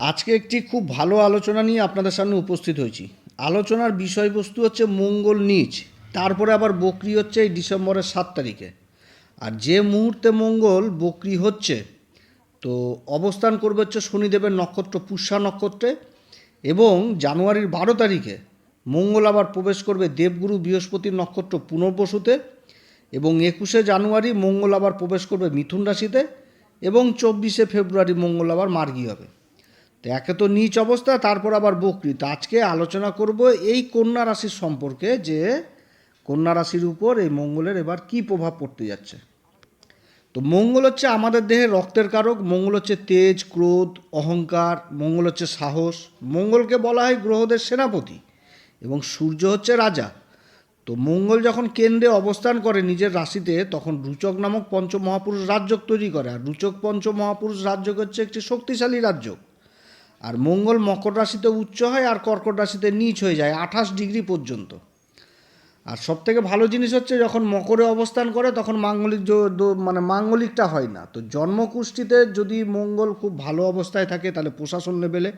আজকে একটি খুব ভালো আলোচনা নিয়ে আপনাদের সামনে উপস্থিত হয়েছি। আলোচনার বিষয়বস্তু হচ্ছে মঙ্গল নিচ, তারপরে আবার বকরি হচ্ছে এই ডিসেম্বরের সাত তারিখে। আর যে মুহূর্তে মঙ্গল, বকরি হচ্ছে, তো অবস্থান করবে হচ্ছে শনিদেবের নক্ষত্র, পুষ্যা নক্ষত্রে এবং জানুয়ারির বারো তারিখে মঙ্গল আবার প্রবেশ করবে দেবগুরু বৃহস্পতির নক্ষত্র পুনর্বসুতে এবং একুশে জানুয়ারি মঙ্গল আবার প্রবেশ করবে মিথুন রাশিতে এবং চব্বিশে ফেব্রুয়ারি মঙ্গল আবার মার্গী হবে। একে তো নিচ অবস্থা, তারপর আবার বকরি তো আজকে আলোচনা করব এই কন্যা রাশির সম্পর্কে যে কন্যা রাশির উপর এই মঙ্গলের এবার কি প্রভাব পড়তে যাচ্ছে। তো মঙ্গল হচ্ছে আমাদের দেহে রক্তের কারক, মঙ্গল হচ্ছে তেজ, ক্রোধ, অহংকার, মঙ্গল হচ্ছে সাহস, মঙ্গলকে বলা হয় গ্রহদের সেনাপতি এবং সূর্য হচ্ছে রাজা। তো মঙ্গল যখন কেন্দ্রে অবস্থান করে নিজের রাশিতে, তখন রুচক নামক পঞ্চ মহাপুরুষ রাজ্যক তৈরি করে, আর রুচক পঞ্চ মহাপুরুষ রাজ্যক হচ্ছে একটি শক্তিশালী রাজ্য আর মঙ্গল মকর রাশিতে উচ্চ হয় আর কর্কট রাশিতে নিচ হয়ে যায়, আঠাশ ডিগ্রি পর্যন্ত। আর সব থেকে ভালো জিনিস হচ্ছে যখন মকরে অবস্থান করে তখন মাঙ্গলিক মানে মাঙ্গলিকটা হয় না। তো জন্মকুষ্ঠিতে যদি মঙ্গল খুব ভালো অবস্থায় থাকে তাহলে প্রশাসন লেভেলে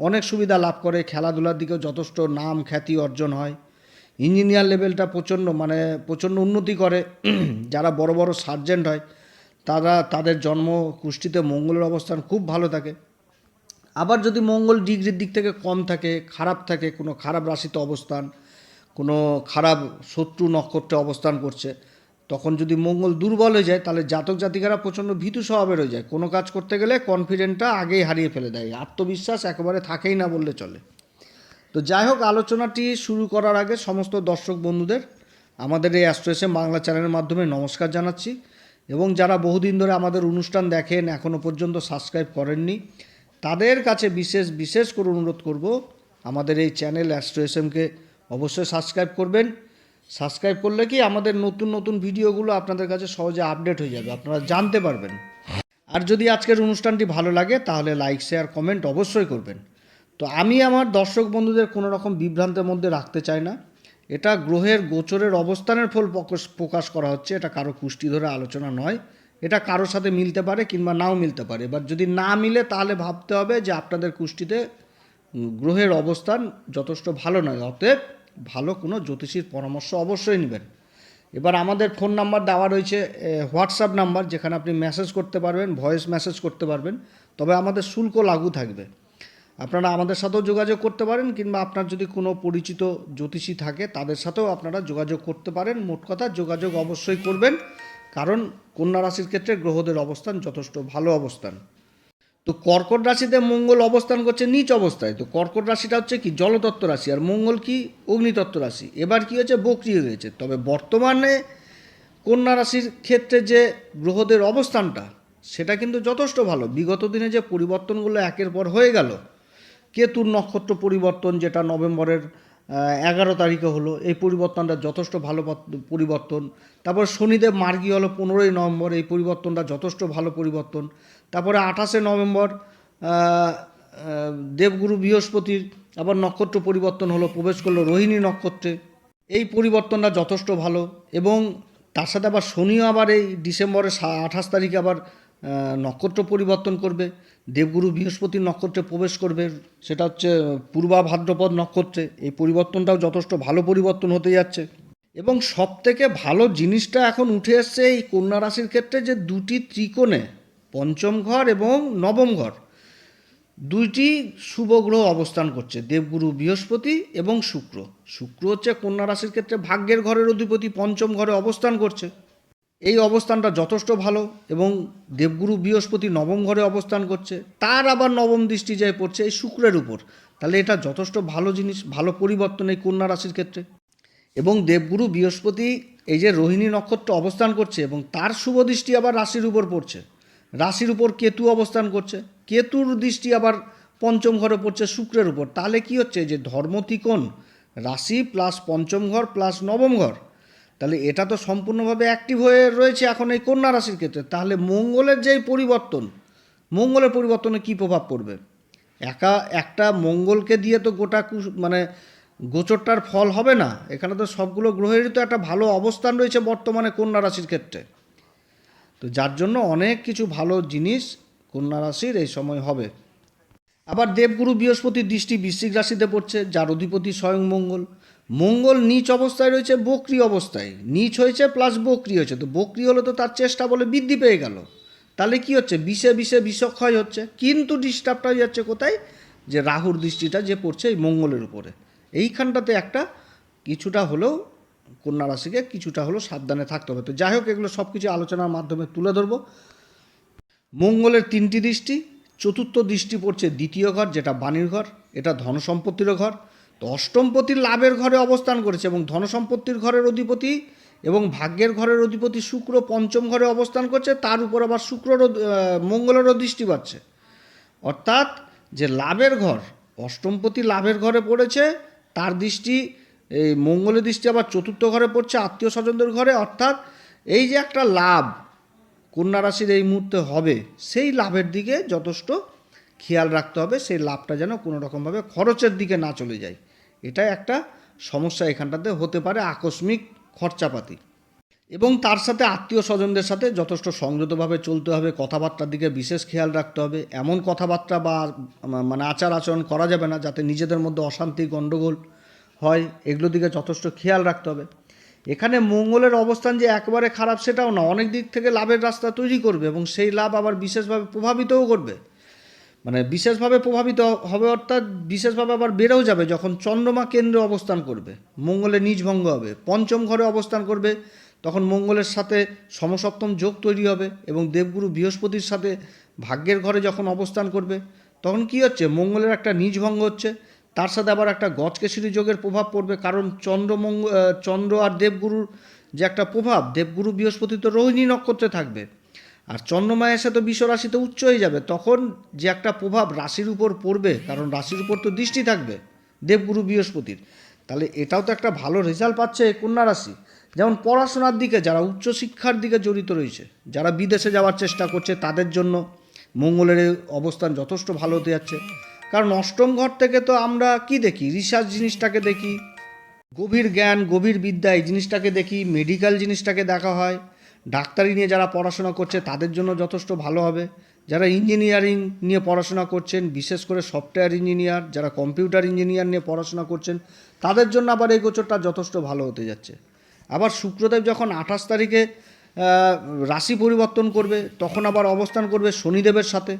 অনেক সুবিধা লাভ করে, খেলাধুলার দিকেও যথেষ্ট নাম খ্যাতি অর্জন হয়। ইঞ্জিনিয়ার লেভেলটা প্রচণ্ড মানে প্রচণ্ড উন্নতি করে। যারা বড় বড় সার্জেন্ট হয়, তারা তাদের জন্ম কুষ্ঠিতে মঙ্গলের অবস্থান খুব ভালো থাকে। আবার যদি মঙ্গল ডিগ্রির দিক থেকে কম থাকে, খারাপ থাকে, কোনো খারাপ রাশিতে অবস্থান, কোনো খারাপ শত্রু নক্ষত্রে অবস্থান করছে, তখন যদি মঙ্গল দুর্বল হয়ে যায়, তাহলে জাতক জাতিকারা প্রচণ্ড ভীতু স্বভাবের হয়ে যায়। কোনো কাজ করতে গেলে কনফিডেন্টটা আগেই হারিয়ে ফেলে দেয়। আত্মবিশ্বাস একেবারে থাকেই না বললে চলে। তো যাই হোক, আলোচনাটি শুরু করার আগে সমস্ত দর্শক বন্ধুদের, আমাদের এই অ্যাস্ট্রোএসএম বাংলা চ্যানেলের মাধ্যমে নমস্কার জানাচ্ছি। এবং যারা বহুদিন ধরে আমাদের অনুষ্ঠান দেখেন এখনও পর্যন্ত সাবস্ক্রাইব করেননি তাদের কাছে বিশেষ বিশেষ করে অনুরোধ করব, আমাদের এই চ্যানেল অ্যাস্ট্রোএসএমকে অবশ্যই সাবস্ক্রাইব করবেন। সাবস্ক্রাইব করলে কি আমাদের নতুন নতুন ভিডিওগুলো আপনাদের কাছে সহজে আপডেট হয়ে যাবে, আপনারা জানতে পারবেন। আর যদি আজকের অনুষ্ঠানটি ভালো লাগে, তাহলে লাইক শেয়ার কমেন্ট অবশ্যই করবেন। তো আমি আমার দর্শক বন্ধুদের কোনো রকম বিভ্রান্তের মধ্যে রাখতে চাই না। এটা গ্রহের গোচরের অবস্থানের ফল প্রকাশ করা হচ্ছে, এটা কারও কুষ্টি ধরে আলোচনা নয়। এটা কারোর সাথে মিলতে পারে কিংবা নাও মিলতে পারে। এবার যদি না মিলে, তাহলে ভাবতে হবে যে আপনাদের কুষ্টিতে গ্রহের অবস্থান যথেষ্ট ভালো নয়। অতএব ভালো কোনো জ্যোতিষীর পরামর্শ অবশ্যই নেবেন। এবার আমাদের ফোন নাম্বার দেওয়া রয়েছে হোয়াটসঅ্যাপ নাম্বার, যেখানে আপনি মেসেজ করতে পারবেন ভয়েস মেসেজ করতে পারবেন। তবে আমাদের শুল্ক লাগু থাকবে। আপনারা আমাদের সাথেও যোগাযোগ করতে পারেন, কিংবা আপনার যদি কোনো পরিচিত জ্যোতিষী থাকে, তাদের সাথেও আপনারা যোগাযোগ করতে পারেন। মোট কথা যোগাযোগ অবশ্যই করবেন। কারণ কন্যা রাশির ক্ষেত্রে গ্রহদের অবস্থান যথেষ্ট ভালো অবস্থান। তো কর্কট রাশিতে মঙ্গল অবস্থান করছে নিচ অবস্থায়। তো কর্কট রাশিটা হচ্ছে কি? জলতত্ত্ব রাশি। আর মঙ্গল কি? অগ্নিতত্ত্ব রাশি। এবার কি হয়েছে? বকরি হয়েছে তবে বর্তমানে কন্যা রাশির ক্ষেত্রে যে গ্রহদের অবস্থানটা, সেটা কিন্তু যথেষ্ট ভালো। বিগত দিনে যে পরিবর্তনগুলো একের পর হয়ে গেল, কেতুর নক্ষত্র পরিবর্তন যেটা নভেম্বরের এগারো তারিখে হলো। এই পরিবর্তনটা যথেষ্ট ভালো পরিবর্তন। তারপর শনিদেব মার্গী হলো পনেরোই নভেম্বর। এই পরিবর্তনটা যথেষ্ট ভালো পরিবর্তন। তারপরে আঠাশে নভেম্বর দেবগুরু বৃহস্পতির আবার নক্ষত্র পরিবর্তন হলো, প্রবেশ করল রোহিণী নক্ষত্রে। এই পরিবর্তনটা যথেষ্ট ভালো এবং তার সাথে আবার শনিও আবার এই ডিসেম্বরের সা- আঠাশ তারিখে আবার নক্ষত্র পরিবর্তন করবে, দেবগুরু বৃহস্পতি নক্ষত্রে প্রবেশ করবে, সেটা হচ্ছে পূর্বা ভাদ্রপদ নক্ষত্রে। এই পরিবর্তনটাও যথেষ্ট ভালো পরিবর্তন হতে যাচ্ছে। এবং সব থেকে ভালো জিনিসটা এখন উঠে এসছে এই কন্যা রাশির ক্ষেত্রে যে দুটি ত্রিকোণে, পঞ্চম ঘর এবং নবম ঘর, দুইটি শুভ গ্রহ অবস্থান করছে, দেবগুরু বৃহস্পতি এবং শুক্র। শুক্র হচ্ছে কন্যা রাশির ক্ষেত্রে ভাগ্যের ঘরের অধিপতি, পঞ্চম ঘরে অবস্থান করছে। এই অবস্থানটা যথেষ্ট ভালো এবং দেবগুরু বৃহস্পতি নবম ঘরে অবস্থান করছে, তার আবার নবম দৃষ্টি যায় পড়ছে এই শুক্রের উপর। তাহলে এটা যথেষ্ট ভালো জিনিস, ভালো পরিবর্তন এই কন্যা রাশির ক্ষেত্রে। এবং দেবগুরু বৃহস্পতি এই যে রোহিণী নক্ষত্র অবস্থান করছে এবং তার শুভ দৃষ্টি আবার রাশির উপর পড়ছে। রাশির উপর কেতু অবস্থান করছে, কেতুর দৃষ্টি আবার পঞ্চম ঘরে পড়ছে শুক্রের উপর। তাহলে কি হচ্ছে যে ধর্মতিকোণ রাশি প্লাস পঞ্চম ঘর প্লাস নবম ঘর তাহলে এটা তো সম্পূর্ণভাবে অ্যাক্টিভ হয়ে রয়েছে এখন এই কন্যা রাশির ক্ষেত্রে। তাহলে মঙ্গলের যেই পরিবর্তন, মঙ্গলের পরিবর্তনে কী প্রভাব পড়বে? একা একটা মঙ্গলকে দিয়ে তো গোটা কুশ- মানে গোচরটার ফল হবে না। এখানে তো সবগুলো গ্রহেরই তো একটা ভালো অবস্থান রয়েছে বর্তমানে কন্যা রাশির ক্ষেত্রে। তো যার জন্য অনেক কিছু ভালো জিনিস কন্যা রাশির এই সময় হবে। আবার দেবগুরু বৃহস্পতির দৃষ্টি বৃশ্চিক রাশিতে পড়ছে, যার অধিপতি স্বয়ং মঙ্গল। মঙ্গল নিচ অবস্থায় রয়েছে, বক্রি অবস্থায়। নিচ হয়েছে প্লাস বক্রি হয়েছে। তো বক্রি হলে তো তার চেষ্টা বলে বৃদ্ধি পেয়ে গেল। তাহলে কি হচ্ছে? বিষে বিষে বিষক্ষয় হচ্ছে। কিন্তু ডিস্টার্বটা যাচ্ছে কোথায়? যে রাহুর দৃষ্টিটা যে পড়ছে এই মঙ্গলের উপরে। এইখানটাতে একটা কিছুটা হলেও কন্যা রাশিকে কিছুটা হলেও সাবধানে থাকতে হবে। তো যাই হোক, এগুলো সব কিছু আলোচনার মাধ্যমে তুলে ধরবো। মঙ্গলের তিনটি দৃষ্টি, চতুর্থ দৃষ্টি পড়ছে দ্বিতীয় ঘর, যেটা বাণীর ঘর। এটা ধনসম্পত্তির ঘর। তো অষ্টমপতির লাভের ঘরে অবস্থান করেছে এবং ধনসম্পত্তির ঘরের অধিপতি এবং ভাগ্যের ঘরের অধিপতি শুক্র পঞ্চম ঘরে অবস্থান করছে। তার উপর আবার আহ, মঙ্গলেরও দৃষ্টি পাচ্ছে অর্থাৎ যে লাভের ঘর অষ্টমপতি লাভের ঘরে পড়েছে তার দৃষ্টি এই মঙ্গলের দৃষ্টি আবার চতুর্থ ঘরে পড়ছে আত্মীয় স্বজনদের ঘরে। অর্থাৎ এই যে একটা লাভ কন্যা রাশির এই মুহূর্তে হবে সেই লাভের দিকে যথেষ্ট খেয়াল রাখতে হবে। সেই লাভটা যেন কোনো রকমভাবে খরচের দিকে না চলে যায়। এটা একটা সমস্যা এখানটাতে হতে পারে আকস্মিক খরচাপাতি। এবং তার সাথে আত্মীয় স্বজনদের সাথে যথেষ্ট সংযতভাবে চলতে হবে, কথাবার্তার দিকে বিশেষ খেয়াল রাখতে হবে, এমন কথাবার্তা বা মানে আচার আচরণ করা যাবে না যাতে নিজেদের মধ্যে অশান্তি, গণ্ডগোল হয়, এগুলোর দিকে যথেষ্ট খেয়াল রাখতে হবে। এখানে মঙ্গলের অবস্থান যে একবারে খারাপ সেটাও না, অনেক দিক থেকে লাভের রাস্তা তৈরি করবে এবং সেই লাভ আবার বিশেষভাবে প্রভাবিতও করবে। মানে বিশেষভাবে প্রভাবিত হবে অর্থাৎ বিশেষভাবে আবার বেড়েও যাবে যখন চন্দ্রমা কেন্দ্রে অবস্থান করবে। মঙ্গলের নিজভঙ্গ হবে। পঞ্চম ঘরে অবস্থান করবে। তখন মঙ্গলের সাথে সমসপ্তম যোগ তৈরি হবে এবং দেবগুরু বৃহস্পতির সাথে ভাগ্যের ঘরে যখন অবস্থান করবে, তখন কি হচ্ছে? মঙ্গলের একটা নিজভঙ্গ হচ্ছে। তার সাথে আবার একটা গজকেশরী যোগের প্রভাব পড়বে। কারণ চন্দ্র মঙ্গ চন্দ্র আর দেবগুরুর যে একটা প্রভাব, দেবগুরু বৃহস্পতি তো রোহিণী নক্ষত্রে থাকবে। আর চন্দ্রমা এসে তো বিশ্ব রাশিতে উচ্চ হয়ে যাবে, তখন যে একটা প্রভাব রাশির উপর পড়বে, কারণ রাশির উপর তো দৃষ্টি থাকবে, দেবগুরু বৃহস্পতির। তাহলে এটাও তো একটা ভালো রেজাল্ট পাচ্ছে কন্যা রাশি। যেমন পড়াশোনার দিকে, যারা উচ্চশিক্ষার দিকে জড়িত রয়েছে, যারা বিদেশে যাওয়ার চেষ্টা করছে, তাদের জন্য মঙ্গলের অবস্থান যথেষ্ট ভালো হতে যাচ্ছে। কারণ অষ্টম ঘর থেকে তো আমরা কি দেখি? রিসার্চ জিনিসটাকে দেখি, গভীর জ্ঞান, গভীর বিদ্যা, এই জিনিসটাকে দেখি মেডিকেল জিনিসটাকে দেখা হয়। ডাক্তারি নিয়ে যারা পড়াশোনা করছে, তাদের জন্য যথেষ্ট ভালো হবে। যারা ইঞ্জিনিয়ারিং নিয়ে পড়াশোনা করছেন, বিশেষ করে সফটওয়্যার ইঞ্জিনিয়ার, যারা কম্পিউটার ইঞ্জিনিয়ার নিয়ে পড়াশোনা করছেন, তাদের জন্য আবার এই গোচরটা যথেষ্ট ভালো হতে যাচ্ছে। আবার শুক্রদেব যখন আঠাশ তারিখে রাশি পরিবর্তন করবে, তখন আবার অবস্থান করবে শনিদেবের সাথে।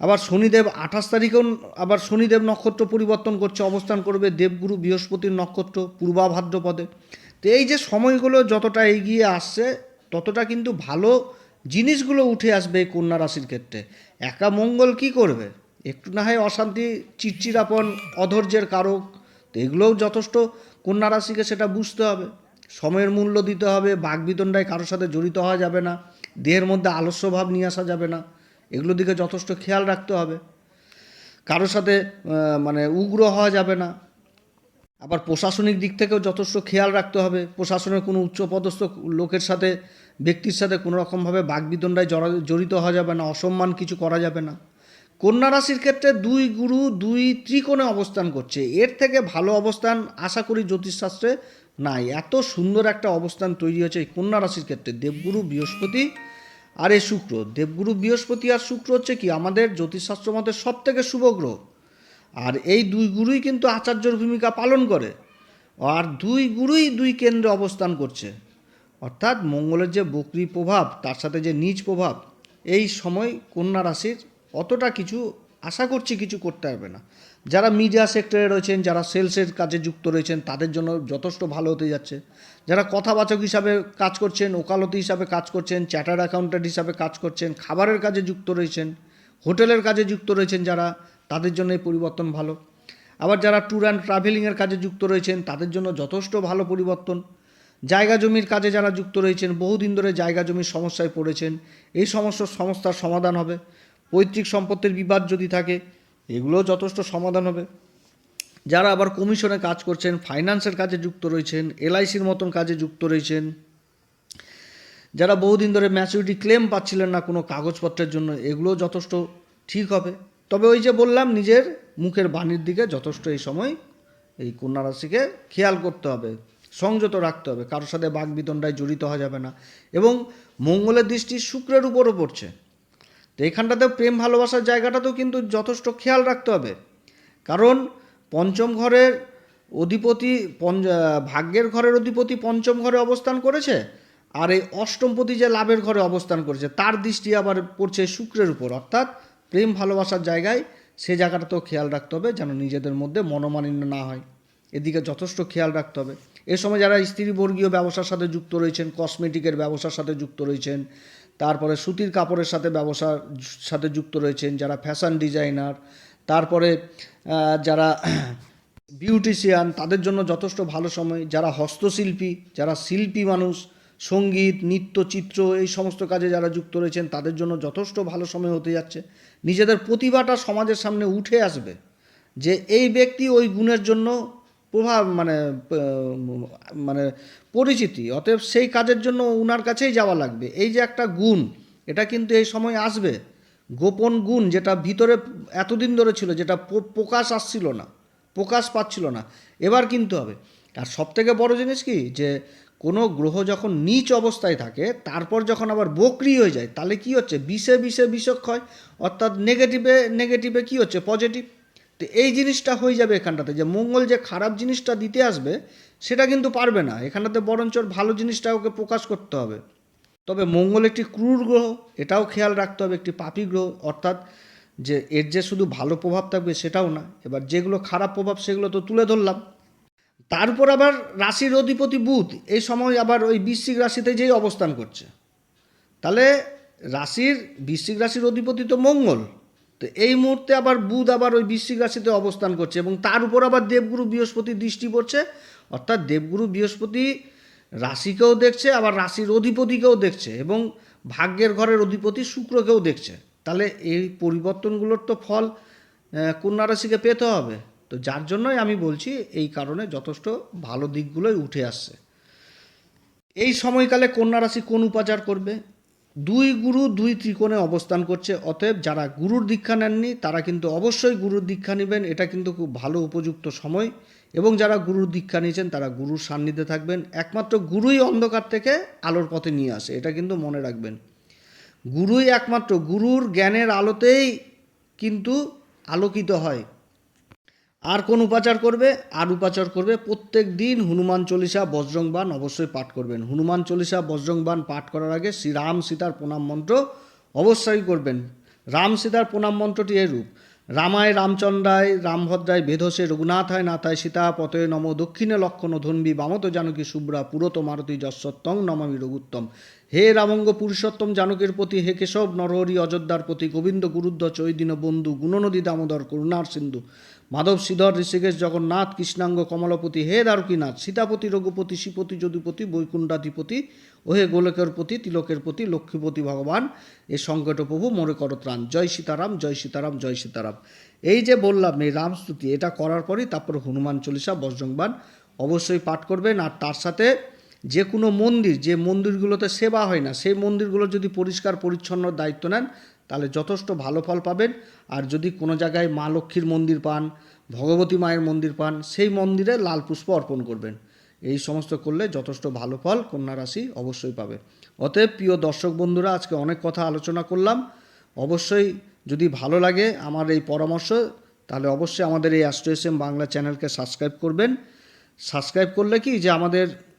আবার শনিদেব আঠাশ তারিখেও, আবার শনিদেব নক্ষত্র পরিবর্তন করছে, অবস্থান করবে দেবগুরু বৃহস্পতির নক্ষত্র পূর্বাভাদ্রপদে। তো এই যে সময়গুলো যতটা এগিয়ে আসছে ততটা কিন্তু ভালো জিনিসগুলো উঠে আসবে এই কন্যা রাশির ক্ষেত্রে। একা মঙ্গল কি করবে? একটু না হয় অশান্তি, চিরচিরাপন, অধৈর্যের কারক, তো এগুলোও যথেষ্ট। কন্যা রাশিকে সেটা বুঝতে হবে। সময়ের মূল্য দিতে হবে বাগবিতণ্ডায় কারোর সাথে জড়িত হওয়া যাবে না, দেহের মধ্যে আলস্যভাব নিয়ে আসা যাবে না, এগুলোর দিকে যথেষ্ট খেয়াল রাখতে হবে। কারোর সাথে মানে উগ্র হওয়া যাবে না। আবার প্রশাসনিক দিক থেকেও যথেষ্ট খেয়াল রাখতে হবে। প্রশাসনের কোনো উচ্চপদস্থ লোকের সাথে ব্যক্তির সাথে কোনো রকমভাবে বাগবিতণ্ডায় জড়া- জড়িত হওয়া যাবে না, অসম্মান কিছু করা যাবে না। কন্যা রাশির ক্ষেত্রে দুই গুরু দুই ত্রিকোণে অবস্থান করছে। এর থেকে ভালো অবস্থান আশা করি জ্যোতিষশাস্ত্রে নাই। এত সুন্দর একটা অবস্থান তৈরি হয়েছে এই কন্যা রাশির ক্ষেত্রে। দেবগুরু, বৃহস্পতি আর এই শুক্র। দেবগুরু, বৃহস্পতি আর শুক্র হচ্ছে কি? আমাদের জ্যোতিষশাস্ত্র মতে সব থেকে গ্রহ। আর এই দুই গুরুই কিন্তু আচার্যর ভূমিকা পালন করে। আর দুই গুরুই দুই কেন্দ্রে অবস্থান করছে। অর্থাৎ মঙ্গলের যে বক্রি প্রভাব, তার সাথে যে নিজ প্রভাব, এই সময় কন্যা রাশির অতটা কিছু আশা করছি কিছু করতে পারবে না। যারা মিডিয়া সেক্টরে রয়েছেন, যারা সেলসের কাজে যুক্ত রয়েছেন, তাদের জন্য যথেষ্ট ভালো হতে যাচ্ছে। যারা কথাবাচক হিসাবে কাজ করছেন, ওকালতি হিসাবে কাজ করছেন চ্যাটার্ড অ্যাকাউন্ট্যান্ট হিসাবে কাজ করছেন, খাবারের কাজে যুক্ত রয়েছেন, হোটেলের কাজে যুক্ত রয়েছেন যারা, তাদের জন্য এই পরিবর্তন ভালো। আবার যারা ট্যুর অ্যান্ড ট্রাভেলিংয়ের কাজে যুক্ত রয়েছেন, তাদের জন্য যথেষ্ট ভালো পরিবর্তন। জায়গা জমির কাজে যারা যুক্ত রয়েছেন, বহুদিন ধরে জায়গা জমির সমস্যায় পড়েছেন, এই সমস্ত সমস্যার সমাধান হবে। পৈতৃক সম্পত্তির বিবাদ যদি থাকে, এগুলোও যথেষ্ট সমাধান হবে। যারা আবার কমিশনে কাজ করছেন, ফাইন্যান্সের কাজে যুক্ত রয়েছেন, এলআইসির মতন কাজে যুক্ত রয়েছেন, যারা বহুদিন ধরে ম্যাচুরিটি ক্লেম পাচ্ছিলেন না কোনো কাগজপত্রের জন্য, এগুলোও যথেষ্ট ঠিক হবে। তবে ওই যে বললাম, নিজের মুখের বাণীর দিকে যথেষ্ট এই সময় এই কন্যা রাশিকে খেয়াল করতে হবে। সংযত রাখতে হবে। কারোর সাথে বাগবিতণ্ডায় জড়িত হওয়া যাবে না। এবং মঙ্গলের দৃষ্টি শুক্রের উপরও পড়ছে। তো এখানটাতেও প্রেম, ভালোবাসার জায়গাটাতেও কিন্তু যথেষ্ট খেয়াল রাখতে হবে। কারণ পঞ্চম ঘরের অধিপতি ভাগ্যের ঘরের অধিপতি পঞ্চম ঘরে অবস্থান করেছে আর এই অষ্টমপতি যে লাভের ঘরে অবস্থান করেছে, তার দৃষ্টি আবার পড়ছে শুক্রের উপর। অর্থাৎ প্রেম, ভালোবাসার জায়গায় সে জায়গাটাতেও খেয়াল রাখতে হবে যেন নিজেদের মধ্যে মনোমালিন্য না হয়। এদিকে যথেষ্ট খেয়াল রাখতে হবে। এ সময় যারা স্ত্রীবর্গীয় ব্যবসার সাথে যুক্ত রয়েছেন কসমেটিকের ব্যবসার সাথে যুক্ত রয়েছেন, তারপরে সুতির কাপড়ের সাথে ব্যবসার সাথে যুক্ত রয়েছেন যারা ফ্যাশন ডিজাইনার তারপরে যারা বিউটিশিয়ান তাদের জন্য যথেষ্ট ভালো সময়, যারা হস্তশিল্পী, যারা শিল্পী মানুষ, সংগীত, নৃত্য, চিত্র, এই সমস্ত কাজে যারা যুক্ত রয়েছেন, তাদের জন্য যথেষ্ট ভালো সময় হতে যাচ্ছে। নিজেদের প্রতিভাটা সমাজের সামনে উঠে আসবে যে এই ব্যক্তি ওই গুণের জন্য প্রভাব মানে মানে পরিচিতি, অতএব সেই কাজের জন্য উনার কাছেই যাওয়া লাগবে। এই যে একটা গুণ, এটা কিন্তু এই সময় আসবে। গোপন গুণ যেটা ভিতরে এতদিন ধরে ছিল, যেটা প্রকাশ আসছিল না, প্রকাশ পাচ্ছিল না, এবার কিন্তু হবে। আর সবথেকে বড় জিনিস কি, যে কোনো গ্রহ যখন নিচ অবস্থায় থাকে, তারপর যখন আবার বকরি হয়ে যায়, তাহলে কি হচ্ছে? বিষে বিষে বিষক্ষয় অর্থাৎ নেগেটিভে নেগেটিভে কি হচ্ছে? পজিটিভ তো এই জিনিসটা হয়ে যাবে এখানটাতে, যে মঙ্গল যে খারাপ জিনিসটা দিতে আসবে, সেটা কিন্তু পারবে না। এখানটাতে বরঞ্চ ভালো জিনিসটা ওকে প্রকাশ করতে হবে। তবে মঙ্গল একটি ক্রূর গ্রহ, এটাও খেয়াল রাখতে হবে, একটি পাপি গ্রহ। অর্থাৎ যে এর যে শুধু ভালো প্রভাব থাকবে সেটাও না। এবার যেগুলো খারাপ প্রভাব, সেগুলো তো তুলে ধরলাম। তারপর আবার রাশির অধিপতি বুধ, এই সময় আবার ওই বৃশ্চিক রাশিতে যেই অবস্থান করছে। তাহলে রাশির, বৃশ্চিক রাশির অধিপতি তো মঙ্গল। তো এই মুহূর্তে আবার বুধ আবার ওই বৃশ্চিক রাশিতে অবস্থান করছে এবং তার উপর আবার দেবগুরু বৃহস্পতি দৃষ্টি পড়ছে। অর্থাৎ দেবগুরু বৃহস্পতি রাশিকেও দেখছে, আবার রাশির অধিপতিকেও দেখছে এবং ভাগ্যের ঘরের অধিপতি শুক্রকেও দেখছে। তাহলে এই পরিবর্তনগুলোর তো ফল কন্যা রাশিকে পেতে হবে। তো যার জন্যই আমি বলছি, এই কারণে যথেষ্ট ভালো দিকগুলোই উঠে আসছে। এই সময়কালে কন্যা রাশি কোন উপাচার করবে? দুই গুরু দুই ত্রিকোণে অবস্থান করছে, অতএব যারা গুরুর দীক্ষা নেননি, তারা কিন্তু অবশ্যই গুরুর দীক্ষা নেবেন। এটা কিন্তু খুব ভালো উপযুক্ত সময়। এবং যারা গুরুর দীক্ষা নিয়েছেন, তারা গুরুর সান্নিধ্যে থাকবেন। একমাত্র গুরুই অন্ধকার থেকে আলোর পথে নিয়ে আসে, এটা কিন্তু মনে রাখবেন। গুরুই একমাত্র, গুরুর জ্ঞানের আলোতেই কিন্তু আলোকিত হয়। আর কোন উপাচার করবে? আর উপাচার করবে প্রত্যেক দিন হনুমান চল্লিশা বজ্রংবান অবশ্যই পাঠ করবেন। হনুমান চল্লিশা বজ্রংবান পাঠ করার আগে শ্রী রাম সীতার প্রণাম মন্ত্র অবশ্যই করবেন। রাম সীতার প্রণাম মন্ত্রটি এরূপ রামায় রামচন্দ্রায় রামভদ্রায় বেধসে রঘুনাথায় নাথায় সীতা পতয়ে নম দক্ষিণে লক্ষণ ধন্বী বামত জানকী শুভ্রা পুরত মারতী যশ্বত্তং নমামি রঘুত্তম। হে রামঙ্গ পুরুষোত্তম জানকের প্রতি, হে কেশব নরহরি অযোধ্যার প্রতি, গোবিন্দ গুরুদ্ধ চৈদিন বন্ধু, গুণনদী দামোদর করুণার সিন্ধু, মাধব শ্রীধর ঋষিকেশ জগন্নাথ কৃষ্ণাঙ্গ কমলপতি, হে দ্বারকীনাথ সীতাপতি রঘুপতি শ্রীপতি যদুপতি, বৈকুণ্ঠাধিপতি ও হে গোলকের প্রতি, তিলকের প্রতি, লক্ষ্মীপতি ভগবান, এ সংকট প্রভু মোরে কর ত্রাণ। জয় সীতারাম জয় সীতারাম জয় সীতারাম। এই যে বললাম এই রামস্তুতি এটা করার পরই তারপর হনুমান চল্লিশা বজ্রংবান অবশ্যই পাঠ করবেন আর তার সাথে যে কোনো মন্দির, যে মন্দিরগুলোতে সেবা হয় না, সেই মন্দিরগুলো যদি পরিষ্কার, পরিচ্ছন্ন দায়িত্ব নেন, তাহলে যথেষ্ট ভালো ফল পাবেন। আর যদি কোনো জায়গায় মা লক্ষ্মীর মন্দির পান, ভগবতী মায়ের মন্দির পান, সেই মন্দিরে লাল পুষ্প অর্পণ করবেন। এই সমস্ত করলে যথেষ্ট ভালো ফল কন্যা রাশি অবশ্যই পাবে। অতএব প্রিয় দর্শক বন্ধুরা, আজকে অনেক কথা আলোচনা করলাম। অবশ্যই যদি ভালো লাগে আমার এই পরামর্শ, তাহলে অবশ্যই আমাদের এই অ্যাস্ট্রো বাংলা চ্যানেলকে সাবস্ক্রাইব করবেন। সাবস্ক্রাইব করলে কি যে আমাদের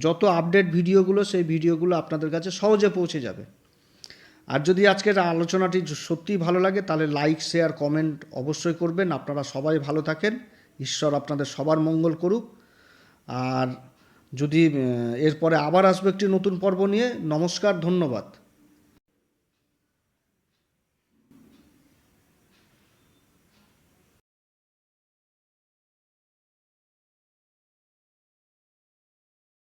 যত আপডেট ভিডিওগুলো, সেই ভিডিওগুলো আপনাদের কাছে সহজে পৌঁছে যাবে। আর যদি আজকের আলোচনাটি সত্যিই ভালো লাগে, তাহলে লাইক শেয়ার কমেন্ট অবশ্যই করবেন। আপনারা সবাই ভালো থাকেন। ঈশ্বর আপনাদের সবার মঙ্গল করুক। আর যদি এরপরে আবার আসবে একটি নতুন পর্ব নিয়ে, নমস্কার, ধন্যবাদ।